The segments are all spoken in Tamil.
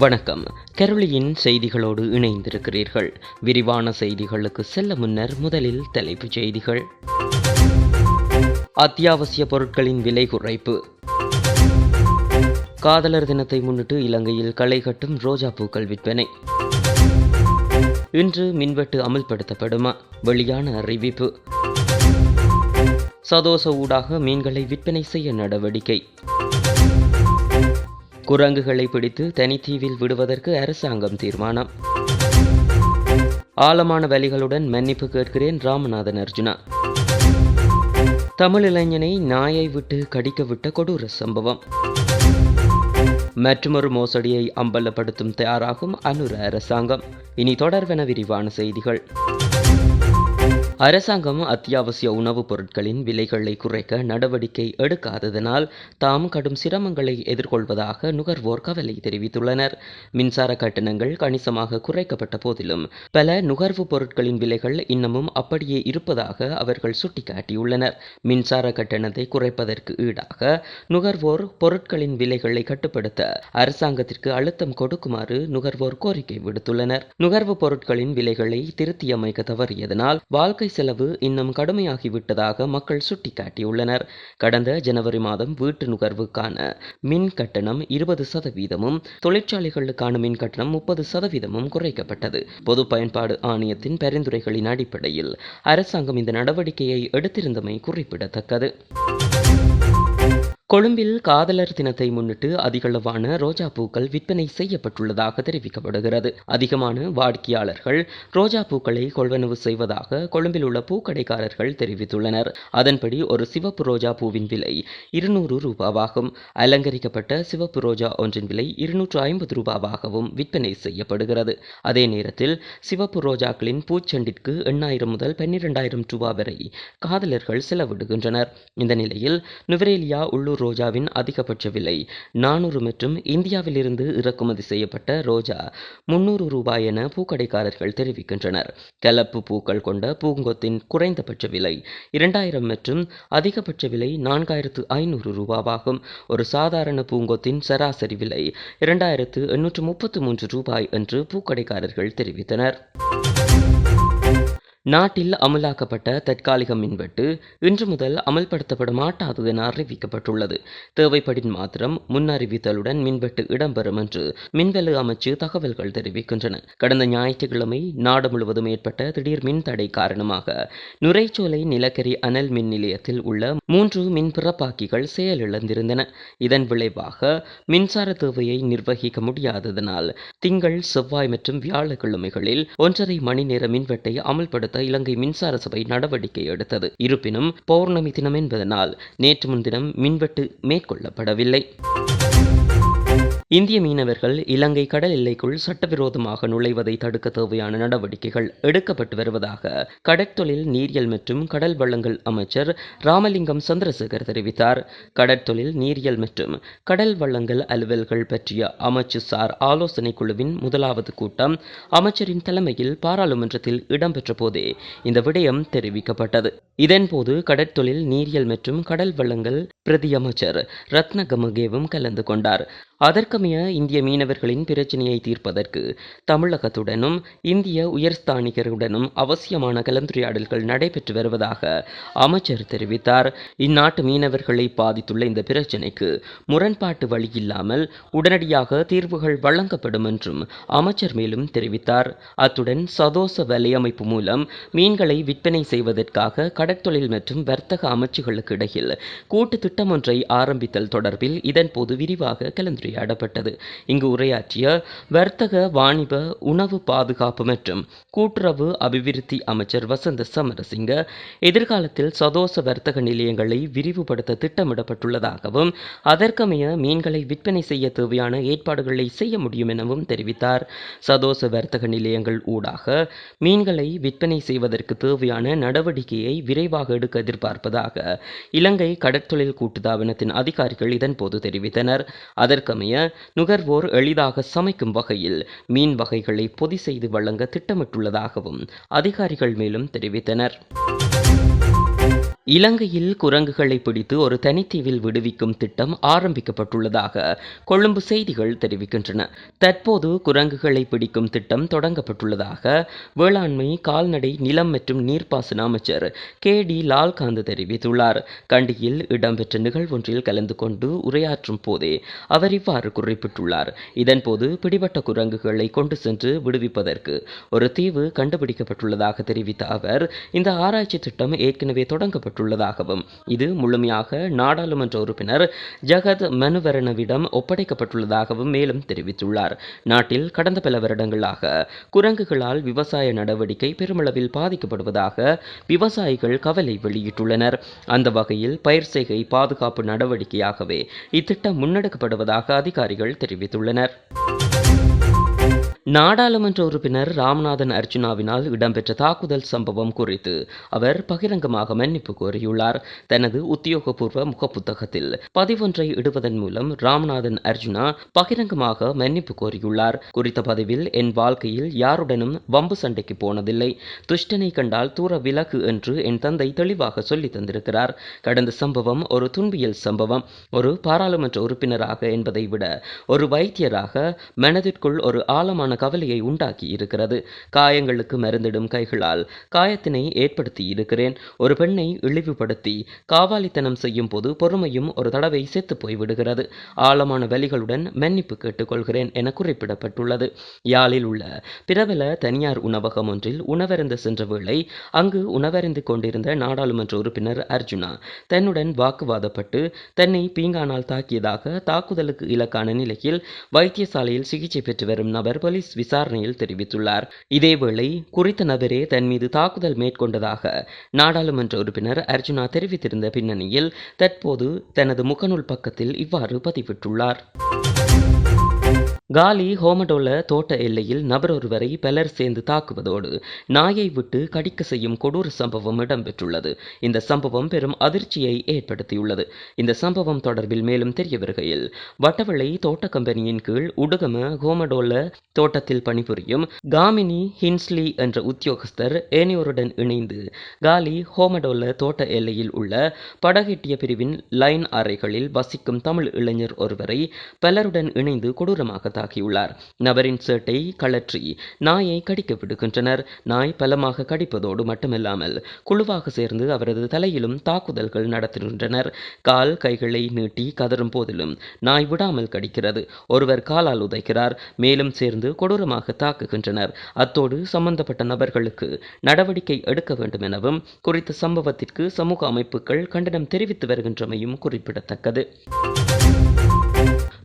வணக்கம். கெரளியின் செய்திகளோடு இணைந்திருக்கிறீர்கள். விரிவான செய்திகளுக்கு செல்ல முன்னர் முதலில் தலைப்புச் செய்திகள். அத்தியாவசிய பொருட்களின் விலை குறைப்பு. காதலர் தினத்தை முன்னிட்டு இலங்கையில் களை கட்டும் ரோஜா பூக்கள் விற்பனை. இன்று மின்வெட்டு அமல்படுத்தப்படுமா? வெளியான அறிவிப்பு. சதோச ஊடாக மீன்களை விற்பனை செய்ய நடவடிக்கை. குரங்குகளை பிடித்து தனித்தீவில் விடுவதற்கு அரசாங்கம் தீர்மானம். ஆழமான வலிகளுடன் மன்னிப்பு கேட்கிறேன் ராமநாதன் அர்ஜுனா. தமிழ் இளைஞனை நாயை விட்டு கடிக்க விட்ட கொடூர சம்பவம். மற்றொரு மோசடியை அம்பலப்படுத்தும் தயாராகும் அனுர அரசாங்கம். இனி தொடர்வென விரிவான செய்திகள். அரசாங்கம் அத்தியாவசிய உணவுப் பொருட்களின் விலைகளை குறைக்க நடவடிக்கை எடுக்காததனால் தாம் கடும் சிரமங்களை எதிர்கொள்வதாக நுகர்வோர் கவலை தெரிவித்துள்ளனர். மின்சார கட்டணங்கள் கணிசமாக குறைக்கப்பட்ட போதிலும் பல நுகர்வுப் பொருட்களின் விலைகள் இன்னமும் அப்படியே இருப்பதாக அவர்கள் சுட்டிக்காட்டியுள்ளனர். மின்சார கட்டணத்தை குறைப்பதற்கு ஈடாக நுகர்வோர் பொருட்களின் விலைகளை கட்டுப்படுத்த அரசாங்கத்திற்கு அழுத்தம் கொடுக்குமாறு நுகர்வோர் கோரிக்கை விடுத்துள்ளனர். நுகர்வுப் பொருட்களின் விலைகளை திருத்தியமைக்க தவறியதனால் வாழ்க்கை செலவு இன்னும் கடுமையாகிவிட்டதாக மக்கள் சுட்டிக்காட்டியுள்ளனர். கடந்த ஜனவரி மாதம் வீட்டு நுகர்வுக்கான மின் கட்டணம் இருபது சதவீதமும் தொழிற்சாலைகளுக்கான மின் கட்டணம் முப்பது சதவீதமும் குறைக்கப்பட்டது. பொது பயன்பாடு ஆணையத்தின் பரிந்துரைகளின் அடிப்படையில் அரசாங்கம் இந்த நடவடிக்கையை எடுத்திருந்தமை குறிப்பிடத்தக்கது. கொழும்பில் காதலர் தினத்தை முன்னிட்டு அதிகளவான ரோஜா பூக்கள் விற்பனை செய்யப்பட்டுள்ளதாக தெரிவிக்கப்படுகிறது. அதிகமான வாடிக்கையாளர்கள் ரோஜா பூக்களை கொள்வனவு செய்வதாக கொழும்பில் உள்ள பூக்கடைக்காரர்கள் தெரிவித்துள்ளனர். அதன்படி ஒரு சிவப்பு ரோஜா பூவின் விலை இருநூறு ரூபாவாகும். அலங்கரிக்கப்பட்ட சிவப்பு ரோஜா ஒன்றின் விலை இருநூற்று ஐம்பது ரூபாவாகவும் விற்பனை செய்யப்படுகிறது. அதே நேரத்தில் சிவப்பு ரோஜாக்களின் பூச்செண்டிற்கு எண்ணாயிரம் முதல் பன்னிரெண்டாயிரம் ரூபாய் வரை காதலர்கள் செலவிடுகின்றனர். இந்த நிலையில் நுவரேலியா உள்ளூர் ரோஜாவின் அதிகபட்ச விலை நானூறு மற்றும் இந்தியாவிலிருந்து இறக்குமதி செய்யப்பட்ட ரோஜா முன்னூறு ரூபாய் என பூக்கடைக்காரர்கள் தெரிவிக்கின்றனர். கலப்பு பூக்கள் கொண்ட பூங்கொத்தின் குறைந்தபட்ச விலை இரண்டாயிரம் மற்றும் அதிகபட்ச விலை நான்காயிரத்து ஐநூறு ரூபாவாகும். ஒரு சாதாரண பூங்கொத்தின் சராசரி விலை இரண்டாயிரத்து எண்ணூற்று முப்பத்து மூன்று ரூபாய் என்று பூக்கடைக்காரர்கள் தெரிவித்தனர். நாட்டில் அமலாக்கப்பட்ட தற்காலிக மின்வெட்டு இன்று முதல் அமல்படுத்தப்பட மாட்டாது என அறிவிக்கப்பட்டுள்ளது. தேவைப்படின் மாத்திரம் முன்னறிவித்தலுடன் மின்வெட்டு இடம்பெறும் என்று மின்வெளு அமைச்சு தகவல்கள் தெரிவிக்கின்றன. கடந்த ஞாயிற்றுக்கிழமை நாடு முழுவதும் ஏற்பட்ட திடீர் மின் தடை காரணமாக நுரைச்சோலை நிலக்கரி அனல் மின் நிலையத்தில் உள்ள மூன்று மின் பிறப்பாக்கிகள் செயலிழந்திருந்தன. இதன் விளைவாக மின்சார தேவையை நிர்வகிக்க முடியாததனால் திங்கள் செவ்வாய் மற்றும் வியாழக்கிழமைகளில் ஒன்றரை மணி நேர மின்வெட்டை அமல்படுத்த இலங்கை மின்சார சபை நடவடிக்கை எடுத்தது. இருப்பினும் பௌர்ணமி தினம் என்பதனால் நேற்று முன்தினம் மின்வெட்டு மேற்கொள்ளப்படவில்லை. இந்திய மீனவர்கள் இலங்கை கடல் எல்லைக்குள் சட்டவிரோதமாக நுழைவதை தடுக்க தேவையான நடவடிக்கைகள் எடுக்கப்பட்டு வருவதாக கடற்தொழில் நீரியல் மற்றும் கடல் வளங்கள் அமைச்சர் ராமலிங்கம் சந்திரசேகர் தெரிவித்தார். கடற்தொழில் நீரியல் மற்றும் கடல் வளங்கள் அலுவல்கள் பற்றிய அமைச்சு சார் ஆலோசனை குழுவின் முதலாவது கூட்டம் அமைச்சரின் தலைமையில் பாராளுமன்றத்தில் இடம்பெற்ற போதே இந்த விடயம் தெரிவிக்கப்பட்டது. இதன்போது கடற்தொழில் நீரியல் மற்றும் கடல் வளங்கள் பிரதி அமைச்சர் ரத்ன கலந்து கொண்டார். அதற்கமைய இந்திய மீனவர்களின் பிரச்சினையை தீர்ப்பதற்கு தமிழகத்துடனும் இந்திய உயர்ஸ்தானிகருடனும் அவசியமான கலந்துரையாடல்கள் நடைபெற்று வருவதாக அமைச்சர் தெரிவித்தார். இந்நாட்டு மீனவர்களை பாதித்துள்ள இந்த பிரச்சினைக்கு முரண்பாட்டு வழியில்லாமல் உடனடியாக தீர்வுகள் வழங்கப்படும் என்றும் அமைச்சர் மேலும் தெரிவித்தார். அத்துடன் சதோச வலையமைப்பு மூலம் மீன்களை விற்பனை செய்வதற்காக கடற்தொழில் மற்றும் வர்த்தக அமைச்சுகளுக்கு இடையில் கூட்டு திட்டம் ஒன்றை ஆரம்பித்தல் தொடர்பில் இதன்போது விரிவாக உரையாடப்பட்டது இங்கு உரையாற்றிய வர்த்தக வாணிப உணவு பாதுகாப்பு மற்றும் கூட்டுறவு அபிவிருத்தி அமைச்சர் வசந்த சமரசிங்க எதிர்காலத்தில் சதோச வர்த்தக நிலையங்களை விரிவுபடுத்த திட்டமிடப்பட்டுள்ளதாகவும் அதற்கமைய மீன்களை விற்பனை செய்ய தேவையான ஏற்பாடுகளை செய்ய முடியும் எனவும் தெரிவித்தார். சதோச வர்த்தக நிலையங்கள் ஊடாக மீன்களை விற்பனை செய்வதற்கு தேவையான நடவடிக்கையை விரைவாக எடுக்க எதிர்பார்ப்பதாக இலங்கை கடற்தொழில் கூட்டுத்தாபனத்தின் அதிகாரிகள் இதன்போது தெரிவித்தனர். அதற்கமைய நுகர்வோர் எளிதாக சமைக்கும் வகையில் மீன் வகைகளை பொதி செய்து வழங்க திட்டமிட்டுள்ளதாகவும் அதிகாரிகள் மேலும் தெரிவித்தனர். இலங்கையில் குரங்குகளை பிடித்து ஒரு தனித்தீவில் விடுவிக்கும் திட்டம் ஆரம்பிக்கப்பட்டுள்ளதாக கொழும்பு செய்திகள் தெரிவிக்கின்றன. தற்போது குரங்குகளை பிடிக்கும் திட்டம் தொடங்கப்பட்டுள்ளதாக வேளாண்மை கால்நடை நிலம் மற்றும் நீர்ப்பாசன அமைச்சர் கே. டி. லால்காந்த் தெரிவித்துள்ளார். கண்டியில் இடம்பெற்ற நிகழ்வொன்றில் கலந்து கொண்டு உரையாற்றும் போதே அவர் இவ்வாறு குறிப்பிட்டுள்ளார். இதன்போது பிடிபட்ட குரங்குகளை கொண்டு சென்று விடுவிப்பதற்கு ஒரு தீவு கண்டுபிடிக்கப்பட்டுள்ளதாக தெரிவித்த அவர் இந்த ஆராய்ச்சி திட்டம் ஏற்கனவே தொடங்கப்பட்டுள்ளதாகவும் இது முழுமையாக நாடாளுமன்ற உறுப்பினர் ஜகத் மனுவரணவிடம் ஒப்படைக்கப்பட்டுள்ளதாகவும் மேலும் தெரிவித்துள்ளார். நாட்டில் கடந்த பல வருடங்களாக குரங்குகளால் விவசாய நடவடிக்கை பெருமளவில் பாதிக்கப்படுவதாக விவசாயிகள் கவலை வெளியிட்டுள்ளனர். அந்த வகையில் பயிர் செய்கை பாதுகாப்பு நடவடிக்கையாகவே இத்திட்டம் முன்னெடுக்கப்படுவதாக அதிகாரிகள் தெரிவித்துள்ளனர். நாடாளுமன்ற உறுப்பினர் ராமநாதன் அர்ஜுனாவினால் இடம்பெற்ற தாக்குதல் சம்பவம் குறித்து அவர் பகிரங்கமாக மன்னிப்பு கோரியுள்ளார். தனது உத்தியோகபூர்வ முகப்புத்தகத்தில் பதிவொன்றை இடுவதன் மூலம் ராமநாதன் அர்ஜுனா பகிரங்கமாக மன்னிப்பு கோரியுள்ளார். குறித்த பதிவில் என் வாழ்க்கையில் யாருடனும் வம்பு சண்டைக்கு போனதில்லை. துஷ்டனை கண்டால் தூர விலகு என்று என் தந்தை தெளிவாக சொல்லி தந்திருக்கிறார். கடந்த சம்பவம் ஒரு துன்பியல் சம்பவம். ஒரு பாராளுமன்ற உறுப்பினராக என்பதை விட ஒரு வைத்தியராக மனதிற்குள் ஒரு ஆழமான கவலையை உண்டாக்கி இருக்கிறது. காயங்களுக்கு மருந்திடும் கைகளால் காயத்தினை ஏற்படுத்தி இருக்கிறேன். ஒரு பெண்ணை இழிவுபடுத்தி காவாலித்தனம் செய்யும் போது பொறுமையும் ஒரு தடவை செத்து போய்விடுகிறது. ஆழமான வலிகளுடன் மன்னிப்பு கேட்டுக்கொள்கிறேன் என குறிப்பிடப்பட்டுள்ளது. யாழில் உள்ள பிரபல தனியார் உணவகம் ஒன்றில் உணவருந்து சென்ற வேளை அங்கு உணவருந்து கொண்டிருந்த நாடாளுமன்ற உறுப்பினர் அர்ஜுனா தன்னுடன் வாக்குவாதப்பட்டு தன்னை பீங்கானால் தாக்கியதாக தாக்குதலுக்கு இலக்கான நிலையில் வைத்தியசாலையில் சிகிச்சை பெற்று வரும் நபர் போலீஸ் விசாரணையில் தெரிவித்துள்ளார். இதேவேளை குறித்த நபரே தன் மீது தாக்குதல் மேற்கொண்டதாக நாடாளுமன்ற உறுப்பினர் அர்ஜுனா தெரிவித்திருந்த பின்னணியில் தற்போது தனது முகநூல் பக்கத்தில் இவ்வாறு பதிவிட்டுள்ளார். காலி ஹோமடோல தோட்ட எல்லையில் நபர் ஒருவரை பலர் சேர்ந்து தாக்குவதோடு நாயை விட்டு கடிக்க செய்யும் கொடூர சம்பவம் இடம்பெற்றுள்ளது. இந்த சம்பவம் பெரும் அதிர்ச்சியை ஏற்படுத்தியுள்ளது. இந்த சம்பவம் தொடர்பில் மேலும் தெரிய வருகையில் வட்டவளை தோட்ட கம்பெனியின் கீழ் உடுகம ஹோமடோல தோட்டத்தில் பணிபுரியும் காமினி ஹின்ஸ்லி என்ற உத்தியோகஸ்தர் ஏனையோருடன் இணைந்து காலி ஹோமடோல தோட்ட எல்லையில் உள்ள படகெட்டிய பிரிவின் லைன் அறைகளில் வசிக்கும் தமிழ் இளைஞர் ஒருவரை பலருடன் இணைந்து கொடூரமாக தாக்கியுள்ளார் நபரின் சேட்டை கழற்றி நாயை கடிக்க விடுகின்றனர். நாய் பலமாக கடிப்பதோடு மட்டுமில்லாமல் குழுவாக சேர்ந்து அவரது தலையிலும் தாக்குதல்கள் நடத்துகின்றனர். கால் கைகளை நீட்டி கதறும் போதிலும் நாய் விடாமல் கடிக்கிறது. ஒருவர் காலால் உதைக்கிறார். மேலும் சேர்ந்து கொடூரமாக தாக்குகின்றனர். அத்தோடு சம்பந்தப்பட்ட நபர்களுக்கு நடவடிக்கை எடுக்க வேண்டும் எனவும் குறித்த சம்பவத்திற்கு சமூக அமைப்புகள் கண்டனம் தெரிவித்து வருகின்றமையும் குறிப்பிடத்தக்கது.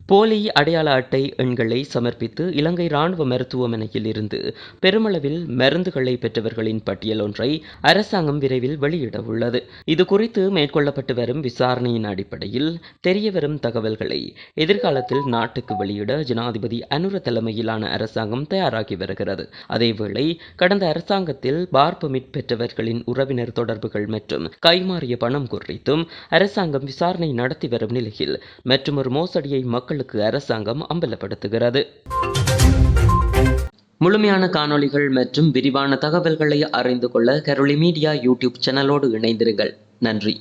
போலி அடையாள அட்டை எண்களை சமர்ப்பித்து இலங்கை ராணுவ மருத்துவமனையில் இருந்து பெருமளவில் மருந்துகளை பெற்றவர்களின் பட்டியல் ஒன்றை அரசாங்கம் விரைவில் வெளியிட உள்ளது. இது குறித்து மேற்கொள்ளப்பட்டு வரும் விசாரணையின் அடிப்படையில் தெரியவரும் தகவல்களை எதிர்காலத்தில் நாட்டுக்கு வெளியிட ஜனாதிபதி அனுர தலைமையிலான அரசாங்கம் தயாராகி வருகிறது. அதேவேளை கடந்த அரசாங்கத்தில் பார்பமிட் பெற்றவர்களின் உறவினர் தொடர்புகள் மற்றும் கைமாறிய பணம் குறித்தும் அரசாங்கம் விசாரணை நடத்தி வரும் நிலையில் மற்றொரு மோசடியை மக்கள் மக்களுக்கு அரசாங்கம் அம்பலப்படுத்துகிறது. முழுமையான காணொளிகள் மற்றும் விரிவான தகவல்களை அறிந்து கொள்ள கரோலி மீடியா யூடியூப் சேனலோடு இணைந்திருங்கள். நன்றி.